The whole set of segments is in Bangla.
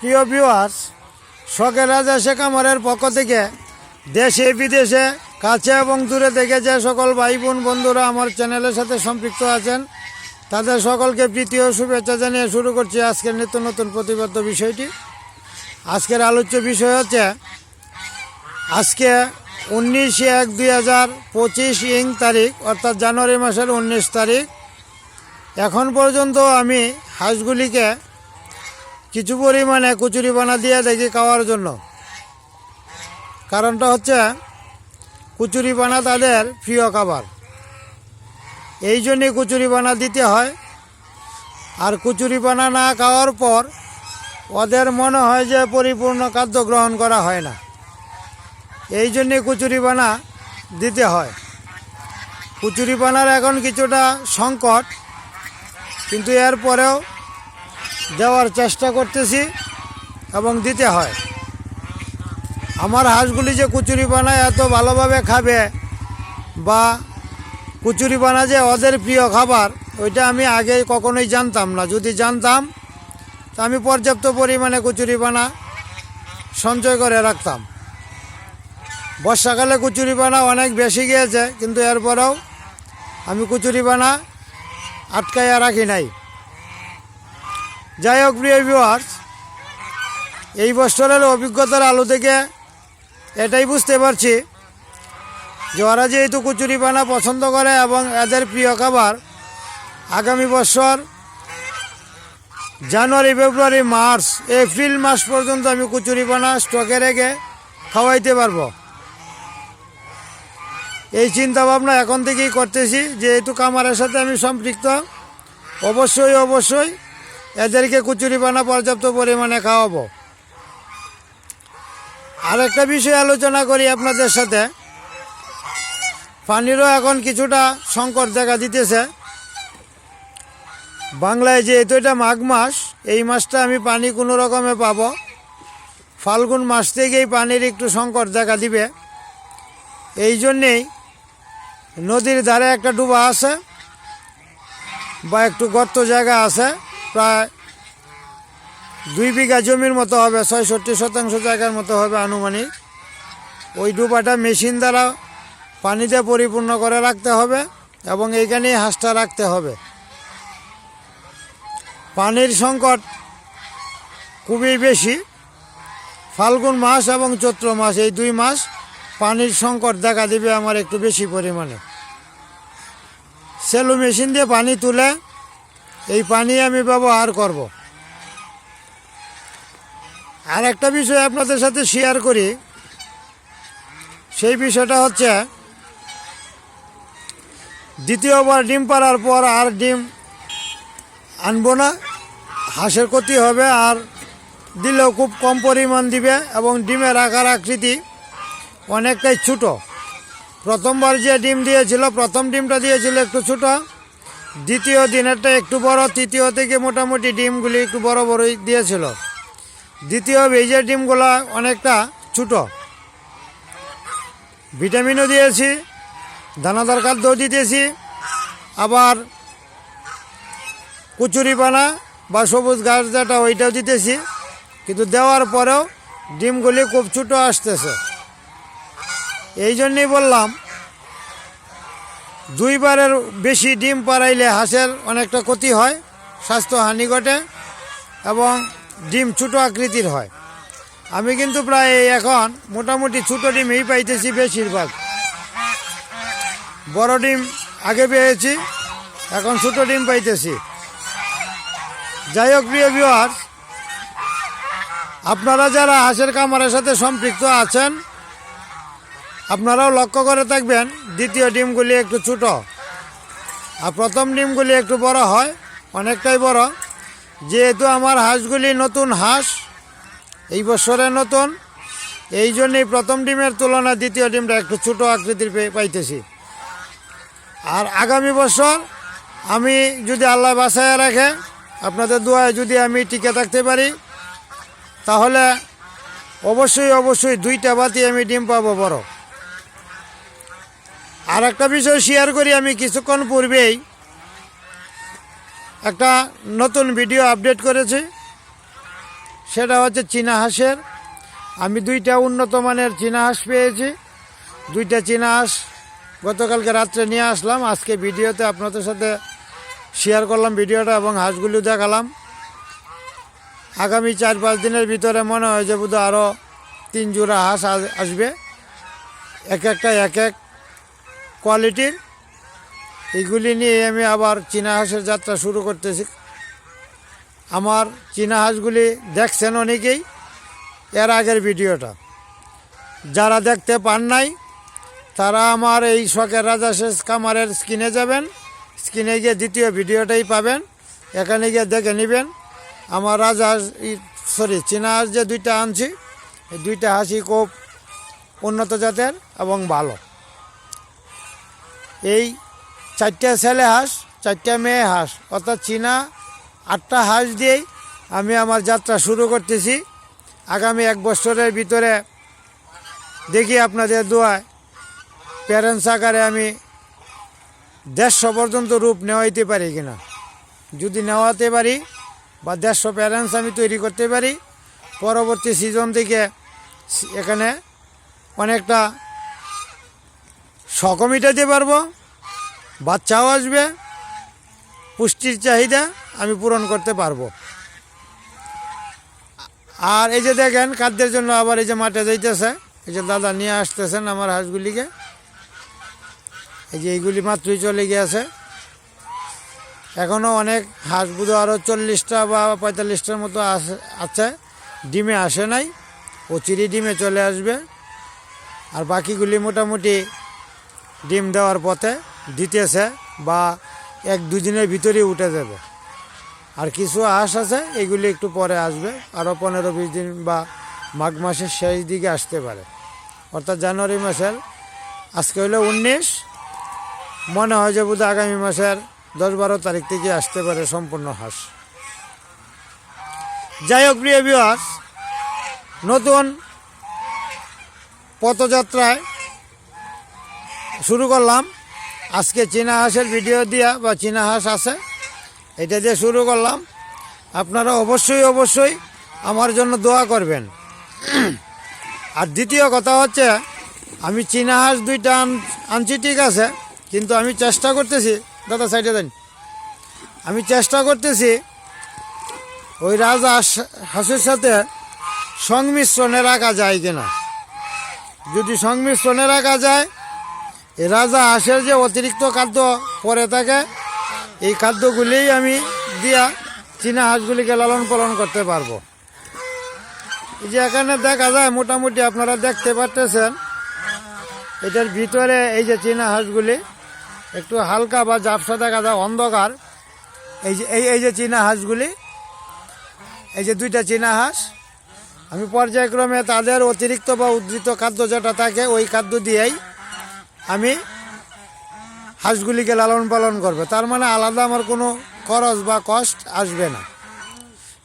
প্রিয় ভিউয়ার্স শখের রাজা শেখ আমারের পক্ষ থেকে দেশে, বিদেশে, কাছে এবং দূরে থেকে যে সকল ভাই বোন বন্ধুরা আমার চ্যানেলের সাথে সম্পৃক্ত আছেন, তাদের সকলকে প্রীতি শুভেচ্ছা জানিয়ে শুরু করছি আজকের নিত্য নতুন প্রতিবদ্ধ বিষয়টি। আজকের আলোচ্য বিষয় হচ্ছে, আজকে উনিশ এক দুই হাজার পঁচিশ ইং তারিখ, অর্থাৎ জানুয়ারি মাসের উনিশ তারিখ। এখন পর্যন্ত আমি হাঁসগুলিকে কিছু পরিমাণে কচুরি বানা দিয়ে দেখি খাওয়ার জন্য। কারণটা হচ্ছে, কচুরি বানা তাদের প্রিয় খাবার। এই জন্যে কচুরি বানা দিতে হয়। আর কচুরি বানা না খাওয়ার পর ওদের মনে হয় যে পরিপূর্ণ খাদ্য গ্রহণ করা হয় না। এই জন্যে কচুরি বানা দিতে হয়। কচুরি বানার এখন কিছুটা সংকট, কিন্তু এরপরেও দেওয়ার চেষ্টা করতেছি এবং দিতে হয়। আমার হাঁসগুলি যে কুচুরি বানায় এত ভালোভাবে খাবে বা কুচুরি বানা যে ওদের প্রিয় খাবার, ওইটা আমি আগে কখনোই জানতাম না। যদি জানতাম, তা আমি পর্যাপ্ত পরিমাণে কুচুরি বানা সঞ্চয় করে রাখতাম। বর্ষাকালে কুচুরি বানা অনেক বেশি গিয়েছে, কিন্তু এরপরেও আমি কুচুরি বানা আটকাইয়া রাখি নাই। যাই হোক, প্রিয় ভিউয়ার্স এই বছরের অভিজ্ঞতার আলো থেকে এটাই বুঝতে পারছি। যে ওরা যেহেতু কচুরি পানা পছন্দ করে এবং এদের প্রিয় খাবার, আগামী বছর জানুয়ারি, ফেব্রুয়ারি, মার্চ, এপ্রিল মাস পর্যন্ত আমি কচুরি পানা স্টকে রেখে খাওয়াইতে পারব। এই চিন্তা ভাবনা এখন থেকেই করতেছি, যেহেতু কামারের সাথে আমি সম্পৃক্ত, অবশ্যই অবশ্যই এদেরকে কুচুরি পানা পর্যাপ্ত পরিমাণে খাওয়াবো। আর একটা বিষয় আলোচনা করি আপনাদের সাথে। পানিরও এখন কিছুটা সংকট দেখা দিতেছে। বাংলায় যে যেহেতু এটা মাঘ মাস, এই মাসটা আমি পানি কোনো রকমে পাবো। ফাল্গুন মাস থেকেই পানির একটু সংকট দেখা দিবে। এই জন্যেই নদীর ধারে একটা ডুবা আছে বা একটু গর্ত জায়গা আছে। প্রায় দুই বিঘা জমির মতো হবে, ছয়ষট্টি শতাংশ জায়গার মতো হবে আনুমানিক। ওই ডুবাটা মেশিন দ্বারা পানিতে পরিপূর্ণ করে রাখতে হবে এবং এইখানেই হাঁসটা রাখতে হবে। পানির সংকট খুবই বেশি। ফাল্গুন মাস এবং চৈত্র মাস, এই দুই মাস পানির সংকট দেখা দিবে আমার একটু বেশি পরিমাণে। সেলু মেশিন দিয়ে পানি তুলে এই পানি আমি ব্যবহার করব। আর একটা বিষয় আপনাদের সাথে শেয়ার করি। সেই বিষয়টা হচ্ছে, দ্বিতীয়বার ডিম পাড়ার পর আর ডিম আনব না। হাঁসের ক্ষতি হবে আর দিলেও খুব কম পরিমাণ দিবে এবং ডিমের আকার আকৃতি অনেকটাই ছোটো। প্রথমবার যে ডিম দিয়েছিল, প্রথম ডিমটা দিয়েছিল একটু ছোটো। দ্বিতীয় দিনেরটা একটু বড়, তৃতীয় থেকে মোটামুটি ডিমগুলি একটু বড় বড়ই দিয়েছিল। দ্বিতীয় ভেজের ডিমগুলো অনেকটা ছোটো। ভিটামিনও দিয়েছি, দানাদার খাদ্য দিতেছি, আবার কুচুরি পানা বা সবুজ গাছ যেটা, ওইটাও দিতেছি, কিন্তু দেওয়ার পরেও ডিমগুলি খুব ছোটো আসতেছে। এই জন্যই বললাম দুইবারের বেশি ডিম পাড়াইলে হাঁসের অনেকটা ক্ষতি হয় স্বাস্থ্য হানি ঘটে এবং ডিম ছোটো আকৃতির হয়। আমি কিন্তু প্রায় এখন মোটামুটি ছোটো ডিমই পাইতেছি বেশিরভাগ। বড় ডিম আগে পেয়েছি, এখন ছোটো ডিম পাইতেছি। যাই হোক, প্রিয় ভিউয়ার্স আপনারা যারা হাঁসের কামারের সাথে সম্পৃক্ত আছেন আপনারাও লক্ষ্য করে থাকবেন দ্বিতীয় ডিমগুলি একটু ছোটো। আর প্রথম ডিমগুলি একটু বড় হয়, অনেকটাই বড়। যেহেতু আমার হাঁসগুলি নতুন হাঁস, এই বছরে নতুন, এই জন্যই প্রথম ডিমের তুলনায় দ্বিতীয় ডিমটা একটু ছোটো আকৃতির পাইতেছি। আর আগামী বছর আমি যদি আল্লাহ বাসায় রাখে, আপনাদের দোয়ায় যদি আমি টিকে থাকতে পারি, তাহলে অবশ্যই অবশ্যই দুইটা বাতি আমি ডিম পাবো বড়। আর একটা বিষয় শেয়ার করি আমি কিছুক্ষণ পূর্বেই। একটা নতুন ভিডিও আপডেট করেছি। সেটা হচ্ছে চীনা হাঁসের। আমি দুইটা উন্নত মানের চীনা হাঁস পেয়েছি। দুইটা চীনা হাঁস গতকালকে রাত্রে নিয়ে আসলাম। আজকে ভিডিওতে আপনাদের সাথে শেয়ার করলাম ভিডিওটা এবং হাঁসগুলো দেখালাম। আগামী চার পাঁচ দিনের ভিতরে মনে হয় যে বোধহয় আরও তিন জোড়া হাঁস আস- আসবে। এক একটা, এক এক কোয়ালিটির এইগুলি নিয়ে আমি আবার চীনা হাঁসের যাত্রা শুরু করতেছি। আমার চীনা হাঁসগুলি দেখছেন অনেকেই, এর আগের ভিডিওটা। যারা দেখতে পান নাই, তারা আমার এই শখের রাজা শেষ কামারের স্ক্রিনে যাবেন। স্ক্রিনে গিয়ে দ্বিতীয় ভিডিওটাই পাবেন। এখানে গিয়ে দেখে নেবেন, আমার রাজা সরি চীনা হাঁস যে দুইটা আনছি, এই দুইটা হাঁসই খুব উন্নত জাতের এবং ভালো। এই চারটা ছেলে হাঁস, চারটা মেয়ে হাঁস। অর্থাৎ চীনা আটটা হাঁস দিয়েই আমি আমার যাত্রা শুরু করতেছি। আগামী এক বছরের ভিতরে দেখি আপনাদের দোয়ায় প্যারেন্টস আকারে আমি দেড়শো পর্যন্ত রূপ নেওয়াইতে পারি কিনা। যদি নেওয়াতে পারি বা দেড়শো প্যারেন্টস আমি তৈরি করতে পারি, পরবর্তী সিজন থেকে এখানে অনেকটা শখও মিটাতে পারব। বাচ্চাও আসবে। পুষ্টির চাহিদা আমি পূরণ করতে পারব। আর এই যে দেখেন, খাদ্যের জন্য আবার এই যে মাঠে যাইতেছে। এই যে দাদা নিয়ে আসতেছেন আমার হাঁসগুলিকে। এই যে এইগুলি মাত্রই চলে গিয়েছে। এখনও অনেক হাঁস বুধো আরও চল্লিশটা বা পঁয়তাল্লিশটার মতো আছে। ডিমে আসে নাই। অচিরি ডিমে চলে আসবে। আর বাকিগুলি মোটামুটি ডিম দেওয়ার পথে দিতেছে বা এক দুদিনের ভিতরেই উঠে যাবে। আর কিছু হাঁস আছে, এগুলি একটু পরে আসবে। আরও পনেরো বিশ দিন বা মাঘ মাসের শেষ দিকে আসতে পারে। অর্থাৎ জানুয়ারি মাসের, আজকে হলো উনিশ। মনে হয় যে বোধ আগামী মাসের দশ বারো তারিখ থেকে আসতে পারে সম্পূর্ণ হাঁস। যাই হোক, প্রিয় বিহাস নতুন পথযাত্রায় শুরু করলাম। আজকে চীনা হাঁসের ভিডিও দিয়া বা চীনা হাঁস আছে, এটা দিয়ে শুরু করলাম। আপনারা অবশ্যই অবশ্যই আমার জন্য দোয়া করবেন। আর দ্বিতীয় কথা হচ্ছে, আমি চীনা হাঁস দুইটা আন- আনছি, ঠিক আছে, কিন্তু আমি চেষ্টা করতেছি, দাদা সাইডে দেন। আমি চেষ্টা করতেছি ওই রাজা হাঁস- হাঁসের সাথে সংমিশ্রণে রাখা যায় কিনা। যদি সংমিশ্রণে রাখা যায় এই রাজা হাঁসের যে অতিরিক্ত খাদ্য পরে থাকে, এই খাদ্যগুলিই আমি দিয়া চীনা হাঁসগুলিকে লালন পালন করতে পারব। এই যে এখানে দেখা যায় মোটামুটি আপনারা দেখতে পারতেছেন, এটার ভিতরে এই যে চীনা হাঁসগুলি, একটু হালকা বা ঝাপসা দেখা যায় অন্ধকার। এই যে এই এই যে চীনা হাঁসগুলি, এই যে দুইটা চীনা হাঁস, আমি পর্যায়ক্রমে তাদের অতিরিক্ত বা উদ্ধৃত খাদ্য যেটা থাকে, ওই খাদ্য দিয়েই আমি হাঁসগুলিকে লালন পালন করবে। তার মানে আলাদা আমার কোনো খরচ বা কষ্ট আসবে না।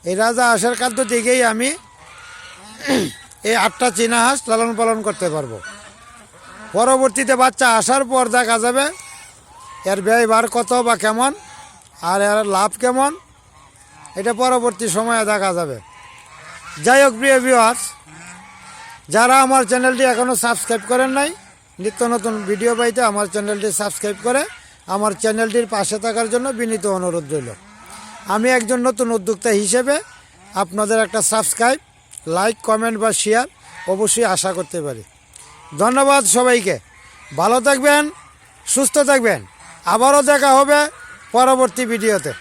এই রাজা আসার খাদ্য থেকেই আমি এই আটটা চীনা হাঁস লালন পালন করতে পারব। পরবর্তীতে বাচ্চা আসার পর দেখা যাবে এর ব্যয়ভার কত বা কেমন আর এর লাভ কেমন, এটা পরবর্তী সময়ে দেখা যাবে। যাই হোক, প্রিয় ভিউয়ার্স যারা আমার চ্যানেলটি এখনও সাবস্ক্রাইব করেন নাই নিত্য নতুন ভিডিও পাইতে আমার চ্যানেলটি সাবস্ক্রাইব করে আমার চ্যানেলটির পাশে থাকার জন্য বিনীত অনুরোধ রইল। আমি একজন নতুন উদ্যোক্তা হিসেবে আপনাদের একটা সাবস্ক্রাইব, লাইক, কমেন্ট বা শেয়ার অবশ্যই আশা করতে পারি। ধন্যবাদ সবাইকে। ভালো থাকবেন, সুস্থ থাকবেন। আবারও দেখা হবে পরবর্তী ভিডিওতে।